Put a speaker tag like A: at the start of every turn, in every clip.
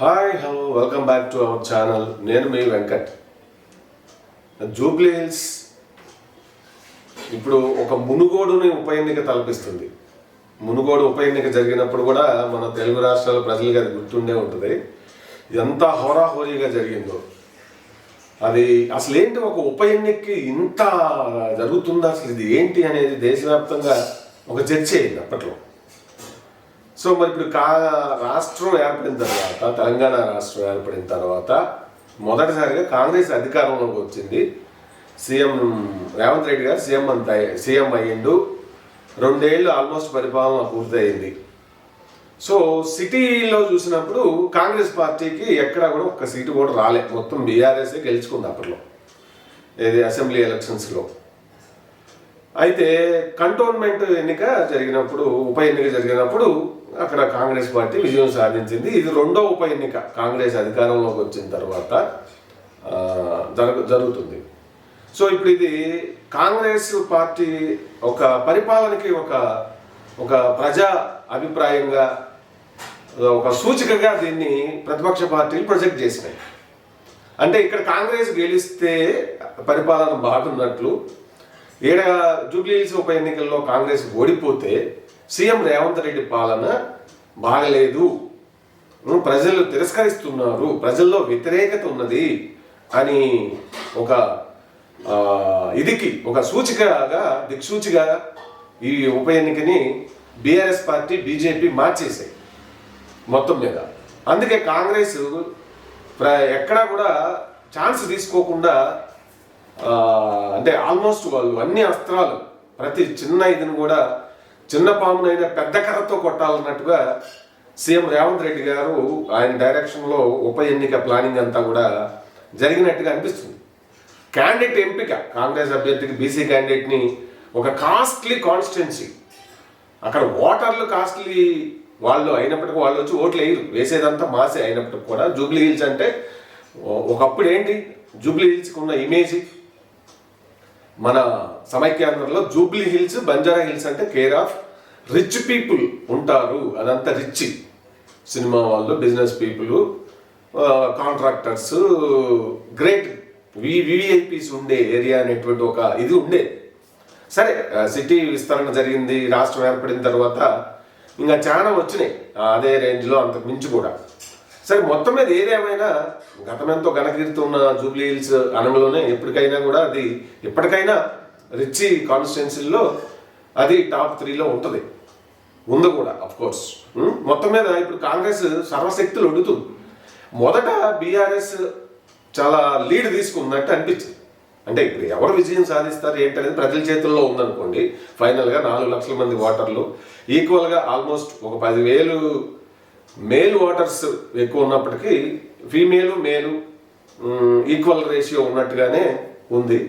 A: Hi hello welcome back to our channel నేను మీ Venkat. Jubilee hills ఇప్పుడు ఒక మునుగోడుని ఉప ఎన్నిక తలపిస్తుంది. మునుగోడు ఉప ఎన్నిక జరిగినప్పుడు కూడా మన తెలుగు రాష్ట్రాల ప్రజలకి అది గుర్తుండే ఉంటుంది. ఎంత హోరాహోరీగా జరిగిందో. అది అసలు ఏంటి ఒక ఉప ఎన్నికకి ఇంత జరుగుతుందా? అసలు ఇది ఏంటి అనేది దేశవ్యాప్తంగా ఒక చర్చ అయింది అప్పట్లో. సో మరి ఇప్పుడు కా రాష్ట్రం ఏర్పడిన తర్వాత తెలంగాణ రాష్ట్రం ఏర్పడిన తర్వాత మొదటిసారిగా కాంగ్రెస్ అధికారంలోకి వచ్చింది. సీఎం రేవంత్ రెడ్డి గారు సీఎం అంత సీఎం అయ్యిండు. రెండేళ్ళు ఆల్మోస్ట్ పరిపాలన పూర్తయింది. సో సిటీలో చూసినప్పుడు కాంగ్రెస్ పార్టీకి ఎక్కడా కూడా ఒక్క సీటు కూడా రాలే. మొత్తం బీఆర్ఎస్ఏ గెలుచుకుంది అప్పట్లో. ఏది అసెంబ్లీ ఎలక్షన్స్లో. అయితే కంటోన్మెంట్ ఎన్నిక జరిగినప్పుడు ఉప ఎన్నిక జరిగినప్పుడు అక్కడ కాంగ్రెస్ పార్టీ విజయం సాధించింది. ఇది రెండో ఉప ఎన్నిక కాంగ్రెస్ అధికారంలోకి వచ్చిన తర్వాత జరుగు జరుగుతుంది. సో ఇప్పుడు ఇది కాంగ్రెస్ పార్టీ ఒక పరిపాలనకి ఒక ఒక ప్రజా అభిప్రాయంగా ఒక సూచికగా దీన్ని ప్రతిపక్ష పార్టీలు ప్రొజెక్ట్ చేసినాయి. అంటే ఇక్కడ కాంగ్రెస్ గెలిస్తే పరిపాలన బాగున్నట్లు ఈడ జూబ్లీహిల్స్ ఉప ఎన్నికల్లో కాంగ్రెస్ ఓడిపోతే సీఎం రేవంత్ రెడ్డి పాలన బాగలేదు. ప్రజలు తిరస్కరిస్తున్నారు. ప్రజల్లో వ్యతిరేకత ఉన్నది అని ఒక ఇదికి ఒక సూచికగా దిక్సూచిగా ఈ ఉప ఎన్నికని బీఆర్ఎస్ పార్టీ బీజేపీ మార్చేసాయి మొత్తం మీద. అందుకే కాంగ్రెస్ ప్ర- ఎక్కడా కూడా ఛాన్స్ తీసుకోకుండా అంటే ఆల్మోస్ట్ వాళ్ళు అన్ని అస్త్రాలు ప్రతి చిన్న ఇదిని కూడా చిన్న పామునైనా పెద్ద కర్రతో కొట్టాలన్నట్టుగా సీఎం రేవంత్ రెడ్డి గారు ఆయన డైరెక్షన్లో ఉప ఎన్నిక ప్లానింగ్ అంతా కూడా జరిగినట్టుగా అనిపిస్తుంది. క్యాండిడేట్ ఎంపిక కాంగ్రెస్ అభ్యర్థికి బీసీ క్యాండిడేట్ని ఒక కాస్ట్లీ కాన్స్టిట్యున్సీ. అక్కడ ఓటర్లు కాస్ట్లీ వాళ్ళు అయినప్పటికీ వాళ్ళు వచ్చి ఓట్లు వేయరు. వేసేదంతా మాసే అయినప్పటికి కూడా జూబ్లీ హిల్స్ అంటే ఒకప్పుడు ఏంటి? జూబ్లీ హిల్స్కి ఉన్న ఇమేజ్ మన సమైక్యాంధ్రలో జూబ్లీ హిల్స్ బంజారా హిల్స్ అంటే కేర్ ఆఫ్ రిచ్ పీపుల్ ఉంటారు. అదంతా రిచ్ సినిమా వాళ్ళు business people contractors great V VVIPs ఉండే ఏరియా అనేటువంటి ఒక ఇది ఉండే. సరే సిటీ విస్తరణ జరిగింది రాష్ట్రం ఏర్పడిన తర్వాత ఇంకా చాలా వచ్చినాయి. అదే రేంజ్లో అంతకు మించి కూడా. సరే మొత్తం మీద ఏదేమైనా గతమెంతో ఘనకీర్తి ఉన్న జూబ్లీ హిల్స్ అనగలోనే ఎప్పటికైనా కూడా అది ఎప్పటికైనా రిచ్ కాన్స్టిట్యున్సీల్లో అది టాప్ త్రీలో ఉంటుంది. ఉంది కూడా అఫ్ కోర్స్ మొత్తం మీద ఇప్పుడు కాంగ్రెస్ సర్వశక్తులు ఒడుతుంది. మొదట బీఆర్ఎస్ చాలా లీడ్ తీసుకున్నట్టు అనిపించింది. అంటే ఇప్పుడు ఎవరు విజయం సాధిస్తారు ఏంటనేది ప్రజల చేతుల్లో ఉందనుకోండి. ఫైనల్గా నాలుగు లక్షల మంది ఓటర్లు ఈక్వల్గా ఆల్మోస్ట్ ఒక పదివేలు మేల్ ఓటర్స్ ఎక్కువ ఉన్నప్పటికీ ఫీమేలు మేలు ఈక్వల్ రేషియో ఉన్నట్టుగానే ఉంది.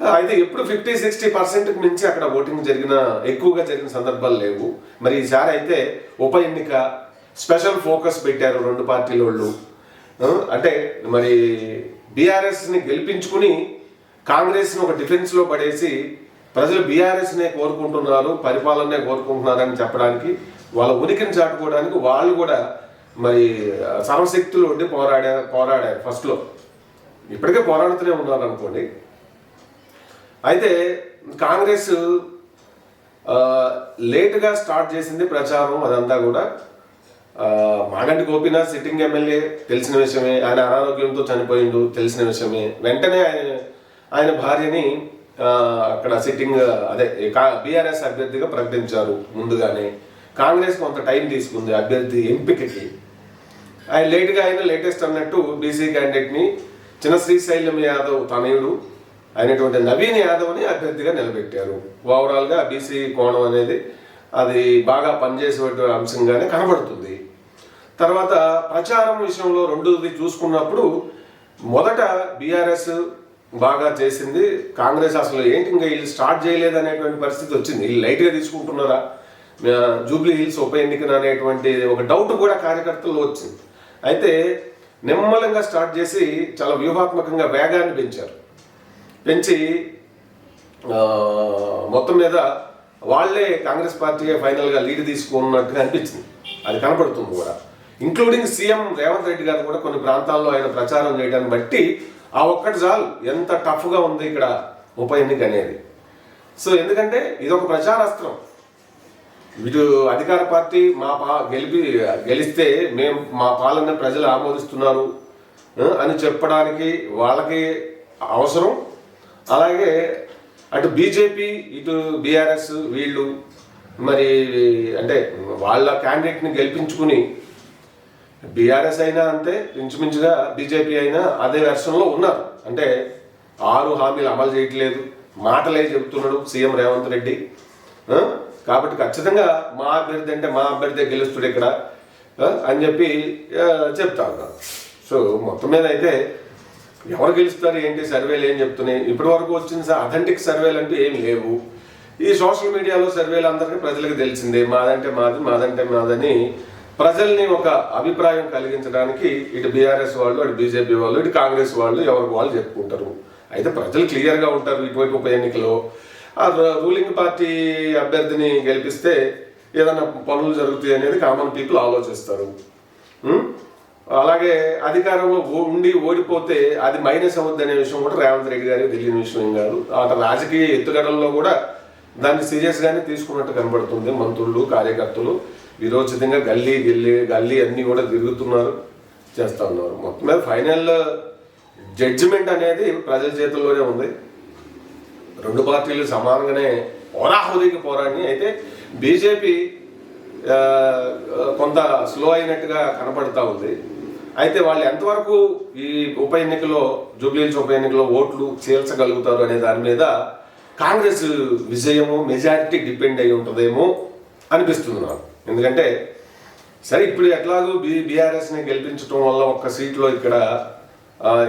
A: అయితే ఎప్పుడు ఫిఫ్టీ సిక్స్టీ పర్సెంట్కి మించి అక్కడ ఓటింగ్ జరిగిన ఎక్కువగా జరిగిన సందర్భాలు లేవు. మరి ఈసారి అయితే ఉప ఎన్నిక స్పెషల్ ఫోకస్ పెట్టారు రెండు పార్టీల వాళ్ళు. అంటే మరి బీఆర్ఎస్ని గెలిపించుకుని కాంగ్రెస్ని ఒక డిఫెన్స్లో పడేసి ప్రజలు బీఆర్ఎస్నే కోరుకుంటున్నారు పరిపాలనే కోరుకుంటున్నారని చెప్పడానికి వాళ్ళ ఉనికిని చాటుకోవడానికి వాళ్ళు కూడా మరి సర్వశక్తులు ఉండి పోరాడా పోరాడారు ఫస్ట్లో. ఇప్పటికే పోరాడుతూనే ఉన్నారు అనుకోండి అయితే కాంగ్రెస్ లేటుగా స్టార్ట్ చేసింది ప్రచారం అదంతా కూడా. మాగంటి గోపీనాథ్ సిట్టింగ్ ఎమ్మెల్యే తెలిసిన విషయమే ఆయన అనారోగ్యంతో చనిపోయిండు తెలిసిన విషయమే. వెంటనే ఆయన ఆయన భార్యని అక్కడ సిట్టింగ్ అదే బీఆర్ఎస్ అభ్యర్థిగా ప్రకటించారు ముందుగానే. కాంగ్రెస్ కొంత టైం తీసుకుంది అభ్యర్థి ఎంపికకి. ఆయన లేట్గా ఆయన లేటెస్ట్ అన్నట్టు బీసీ క్యాండిడేట్ని చిన్న శ్రీశైలం యాదవ్ తనయుడు అయినటువంటి నవీన్ యాదవ్ని అభ్యర్థిగా నిలబెట్టారు. ఓవరాల్గా బీసీ కోణం అనేది అది బాగా పనిచేసేటువంటి అంశంగానే కనబడుతుంది. తర్వాత ప్రచారం విషయంలో రెండోది చూసుకున్నప్పుడు మొదట బీఆర్ఎస్ బాగా చేసింది. కాంగ్రెస్ అసలు ఏంటి ఇంకా వీళ్ళు స్టార్ట్ చేయలేదు అనేటువంటి పరిస్థితి వచ్చింది. వీళ్ళు లైట్గా తీసుకుంటున్నారా? జూబ్లీ హిల్స్ ఉప ఎన్నికన అనేటువంటి ఒక డౌట్ కూడా కార్యకర్తల్లో వచ్చింది. అయితే నిమ్మలంగా స్టార్ట్ చేసి చాలా వ్యూహాత్మకంగా వేగాన్ని పెంచారు. పెంచి మొత్తం మీద వాళ్ళే కాంగ్రెస్ పార్టీ ఫైనల్గా లీడ్ తీసుకున్నట్టుగా అనిపించింది. అది కనపడుతుంది కూడా. ఇంక్లూడింగ్ సీఎం రేవంత్ రెడ్డి గారు కూడా కొన్ని ప్రాంతాల్లో ఆయన ప్రచారం చేయడాన్ని బట్టి ఆ ఒక్కటి చాలు ఎంత టఫ్గా ఉంది ఇక్కడ ఉప ఎన్నిక అనేది. సో ఎందుకంటే ఇది ఒక ప్రచారాస్త్రం. ఇటు అధికార పార్టీ మా పా గెలిపి గెలిస్తే మేము మా పాలన ప్రజలు ఆమోదిస్తున్నారు అని చెప్పడానికి వాళ్ళకి అవసరం. అలాగే అటు బీజేపీ ఇటు బీఆర్ఎస్ వీళ్ళు మరి అంటే వాళ్ళ క్యాండిడేట్ని గెలిపించుకుని బీఆర్ఎస్ అయినా అంతే ఇంచుమించుగా బీజేపీ అయినా అదే వెర్షన్లో ఉన్నారు. అంటే ఆరు హామీలు అమలు చేయట్లేదు మాటలే చెబుతున్నాడు సీఎం రేవంత్ రెడ్డి. కాబట్టి ఖచ్చితంగా మా అభ్యర్థి అంటే మా అభ్యర్థి గెలుస్తుడు ఇక్కడ అని చెప్పి చెప్తా ఉన్నారు సో మొత్తం మీద అయితే ఎవరు గెలుస్తారు ఏంటి సర్వేలు ఏం చెప్తున్నాయి? ఇప్పటి వరకు వచ్చిన అథెంటిక్ సర్వేలు అంటూ ఏం లేవు. ఈ సోషల్ మీడియాలో సర్వేలు అందరికీ ప్రజలకు తెలిసిందే మాదంటే మాది మాదంటే మాదని ప్రజల్ని ఒక అభిప్రాయం కలిగించడానికి ఇటు బీఆర్ఎస్ వాళ్ళు అటు బీజేపీ వాళ్ళు ఇటు కాంగ్రెస్ వాళ్ళు ఎవరికి వాళ్ళు చెప్పుకుంటారు. అయితే ప్రజలు క్లియర్గా ఉంటారు ఇటువైపు ఉప ఎన్నికలో. ఆ రూలింగ్ పార్టీ అభ్యర్థిని గెలిపిస్తే ఏదైనా పనులు జరుగుతాయి అనేది కామన్ పీపుల్ ఆలోచిస్తారు. అలాగే అధికారంలో ఉండి ఓడిపోతే అది మైనస్ అవుద్ది అనే విషయం కూడా రేవంత్ రెడ్డి గారికి తెలియని విషయం కాదు. అటు రాజకీయ ఎత్తుగడల్లో కూడా దాన్ని సీరియస్గానే తీసుకున్నట్టు కనబడుతుంది మంత్రులు కార్యకర్తలు. విరోచితంగా గల్లీ గిల్లీ గల్లీ అన్నీ కూడా తిరుగుతున్నారు చేస్తా ఉన్నారు. మొత్తం మీద ఫైనల్ జడ్జిమెంట్ అనేది ప్రజల చేతుల్లోనే ఉంది. రెండు పార్టీలు సమానంగానే హోరాహోరీకి పోరాడి అయితే బీజేపీ కొంత స్లో అయినట్టుగా కనపడతా ఉంది. అయితే వాళ్ళు ఎంతవరకు ఈ ఉప ఎన్నికలో జూబ్లీహిల్స్ ఉప ఎన్నికలో ఓట్లు చేర్చగలుగుతారు అనే దాని మీద కాంగ్రెస్ విజయము మెజారిటీ డిపెండ్ అయి ఉంటుందేమో అనిపిస్తుంది నాకు. ఎందుకంటే సరే ఇప్పుడు ఎట్లాగో బి బీఆర్ఎస్ని గెలిపించడం వల్ల ఒక్క సీట్లో ఇక్కడ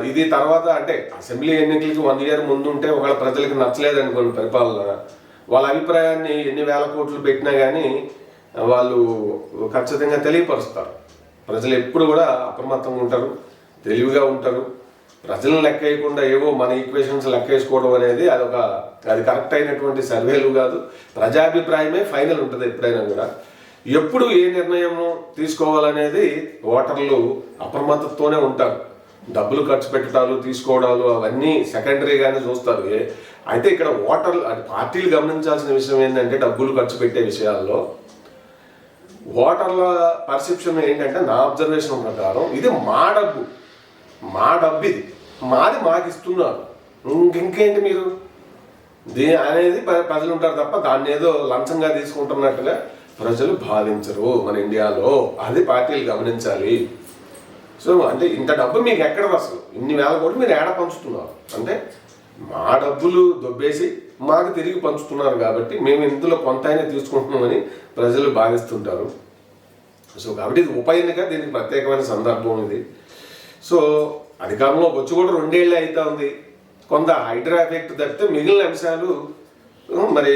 A: ఇది తర్వాత అంటే అసెంబ్లీ ఎన్నికలకి వన్ ఇయర్ ముందు ఉంటే ఒకవేళ ప్రజలకు నచ్చలేదనుకోండి పరిపాలన. వాళ్ళ అభిప్రాయాన్ని ఎన్ని వేల కోట్లు పెట్టినా కానీ వాళ్ళు ఖచ్చితంగా తెలియపరుస్తారు. ప్రజలు ఎప్పుడు కూడా అప్రమత్తంగా ఉంటారు తెలివిగా ఉంటారు. ప్రజలను లెక్క వేయకుండా ఏవో మన ఈక్వేషన్స్ లెక్క వేసుకోవడం అనేది అదొక అది కరెక్ట్ అయినటువంటి సర్వేలు కాదు. ప్రజాభిప్రాయమే ఫైనల్ ఉంటుంది ఎప్పుడైనా కూడా. ఎప్పుడు ఏ నిర్ణయం తీసుకోవాలనేది ఓటర్లు అప్రమత్తతోనే ఉంటారు. డబ్బులు ఖర్చు పెట్టడాలు తీసుకోవడాలు అవన్నీ సెకండరీగానే చూస్తారు. అయితే ఇక్కడ ఓటర్ పార్టీలు గమనించాల్సిన విషయం ఏంటంటే డబ్బులు ఖర్చు పెట్టే విషయాల్లో ఓటర్ల పర్సెప్షన్ ఏంటంటే నా అబ్జర్వేషన్ ప్రకారం ఇది మా డబ్బు. మా డబ్బు ఇది. మాది మాకు ఇస్తున్నారు. ఇంకేంటి మీరు? దీ అనేది ప్ర- ప్రజలు ఉంటారు తప్ప దాన్ని ఏదో లంచంగా తీసుకుంటున్నట్టుగా ప్రజలు భావించరు మన ఇండియాలో. అది పార్టీలు గమనించాలి. సో అంటే ఇంత డబ్బు మీకు ఎక్కడ అసలు ఇన్ని వేల కోట్లు మీరు ఏడ పంచుతున్నారు? అంటే మా డబ్బులు దొబ్బేసి మాకు తిరిగి పంచుతున్నారు కాబట్టి మేము ఇందులో కొంత అయినా తీసుకుంటున్నామని ప్రజలు భావిస్తుంటారు. సో కాబట్టి ఇది ఉప ఎన్నిక దీనికి ప్రత్యేకమైన సందర్భం ఇది. సో అధికారంలోకి వచ్చి కూడా రెండేళ్ళు అవుతా ఉంది. కొంత హైడ్రా ఎఫెక్ట్ తప్పితే మిగిలిన అంశాలు మరి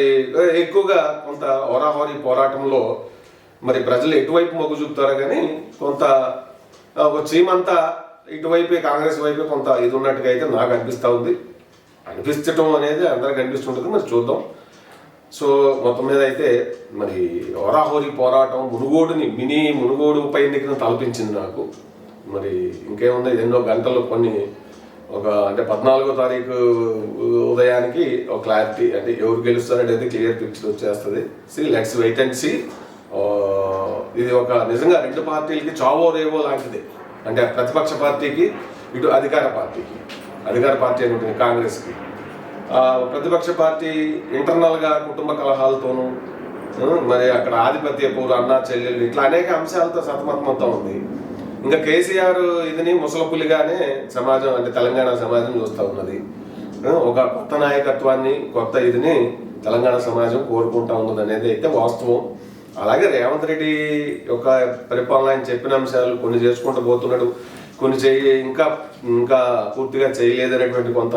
A: ఎక్కువగా కొంత హోరాహోరీ పోరాటంలో మరి ప్రజలు ఎటువైపు మొగ్గు చూపుతారు కానీ కొంత ఒక చీమంతా ఇటువైపే కాంగ్రెస్ వైపే కొంత ఇది ఉన్నట్టుగా అయితే నాకు అనిపిస్తూ ఉంది. అనిపించటం అనేది అందరికి అనిపిస్తుంటుంది మరి చూద్దాం. సో మొత్తం మీద అయితే మరి హోరాహోరీ పోరాటం మునుగోడుని మినీ మునుగోడు ఉప ఎన్నికను తలపించింది నాకు. మరి ఇంకేముంది ఎన్నో గంటలు కొన్ని ఒక అంటే పద్నాలుగో తారీఖు ఉదయానికి ఒక క్లారిటీ అంటే ఎవరు గెలుస్తారనేది క్లియర్ పిక్చర్ వచ్చేస్తుంది. See let's wait and see ఇది ఒక నిజంగా రెండు పార్టీలకి చావో రేవో లాంటిది. అంటే ప్రతిపక్ష పార్టీకి ఇటు అధికార పార్టీకి. అధికార పార్టీ అనుకుంటుంది కాంగ్రెస్కి. ప్రతిపక్ష పార్టీ ఇంటర్నల్గా కుటుంబ కలహాలతోనూ మరి అక్కడ ఆధిపత్య పూర్వ అన్న చెల్లెళ్ళు ఇట్లా అనేక అంశాలతో సతమతమవుతా ఉంది. ఇంకా కేసీఆర్ ఇదిని ముసలపులిగానే సమాజం అంటే తెలంగాణ సమాజం చూస్తూ ఉన్నది. ఒక కొత్త నాయకత్వాన్ని కొత్త ఇదిని తెలంగాణ సమాజం కోరుకుంటా ఉన్నది అనేది అయితే వాస్తవం. అలాగే రేవంత్ రెడ్డి యొక్క పరిపాలన ఆయన చెప్పిన అంశాలు కొన్ని చేసుకుంటూ పోతున్నాడు కొన్ని చేయి ఇంకా ఇంకా పూర్తిగా చేయలేదనేటువంటి కొంత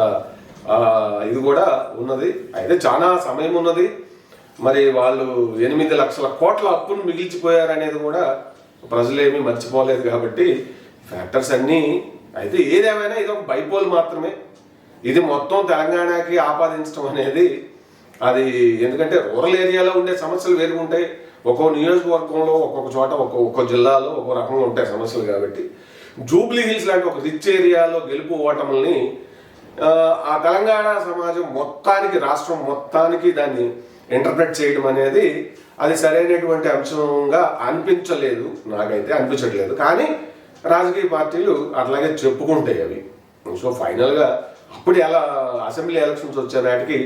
A: ఇది కూడా ఉన్నది. అయితే చాలా సమయం ఉన్నది. మరి వాళ్ళు ఎనిమిది లక్షల కోట్ల అప్పును మిగిల్చిపోయారనేది కూడా ప్రజలేమీ మర్చిపోలేదు కాబట్టి ఫ్యాక్టర్స్ అన్నీ అయితే ఏదేమైనా ఇది ఒక బైపోల్ మాత్రమే. ఇది మొత్తం తెలంగాణకి ఆపాదించడం అనేది అది ఎందుకంటే రూరల్ ఏరియాలో ఉండే సమస్యలు వేరుగా ఉంటాయి. ఒక్కో నియోజకవర్గంలో ఒక్కొక్క చోట ఒక్కో ఒక్కో జిల్లాలో ఒక్కో రకంగా ఉంటాయి సమస్యలు కాబట్టి జూబ్లీ హిల్స్ లాంటి ఒక రిచ్ ఏరియాలో గెలుపు ఓటముల్ని ఆ, తెలంగాణ సమాజం మొత్తానికి రాష్ట్రం మొత్తానికి దాన్ని ఇంటర్ప్రెట్ చేయడం అనేది అది సరైనటువంటి అంశంగా అనిపించలేదు నాకైతే అనిపించట్లేదు. కానీ రాజకీయ పార్టీలు అట్లాగే చెప్పుకుంటాయి అవి. సో ఫైనల్గా అప్పుడు ఎలా అసెంబ్లీ ఎలక్షన్స్ వచ్చే నాటికి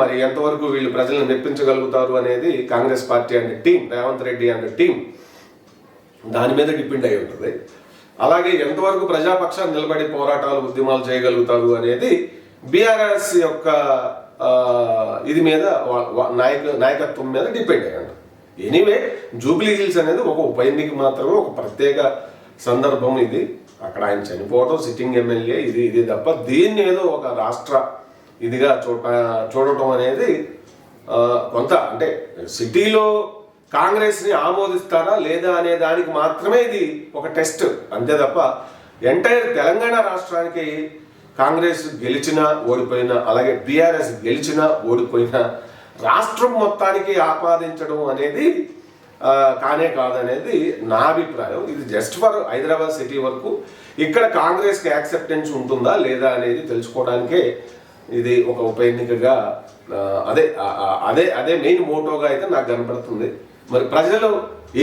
A: మరి ఎంతవరకు వీళ్ళు ప్రజలను మెప్పించగలుగుతారు అనేది Congress party and team Revanth Reddy and team దాని మీద డిపెండ్ అయి ఉంటుంది. అలాగే ఎంతవరకు ప్రజాపక్షాన్ని నిలబడి పోరాటాలు ఉద్యమాలు చేయగలుగుతారు అనేది బీఆర్ఎస్ యొక్క ఇది మీద నాయక నాయకత్వం మీద డిపెండ్ అయి ఉంటుంది. ఎనీవే జూబ్లీ హిల్స్ అనేది ఒక ఉప ఎన్నిక మాత్రమే ఒక ప్రత్యేక సందర్భం ఇది. అక్కడ ఆయన చనిపోవడం సిట్టింగ్ ఎమ్మెల్యే ఇది ఇది తప్ప దీన్ని ఏదో ఒక రాష్ట్ర ఇదిగా చూడ చూడటం అనేది కొంత అంటే సిటీలో కాంగ్రెస్ని ఆమోదిస్తారా లేదా అనే దానికి మాత్రమే ఇది ఒక టెస్ట్. అంతే తప్ప ఎంటైర్ తెలంగాణ రాష్ట్రానికి కాంగ్రెస్ గెలిచినా ఓడిపోయినా అలాగే బీఆర్ఎస్ గెలిచినా ఓడిపోయినా రాష్ట్రం మొత్తానికి ఆపాదించడం అనేది కానే కాదనేది నా అభిప్రాయం. ఇది జస్ట్ ఫర్ హైదరాబాద్ సిటీ వరకు ఇక్కడ కాంగ్రెస్కి యాక్సెప్టెన్స్ ఉంటుందా లేదా అనేది తెలుసుకోవడానికే ఇది ఒక ఉప ఎన్నికగా అదే అదే అదే మెయిన్ మోటోగా అయితే నాకు కనపడుతుంది. మరి ప్రజలు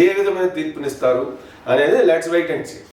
A: ఏ విధమైన తీర్పునిస్తారు అనేది లెట్స్ వెయిట్ అండ్ సీ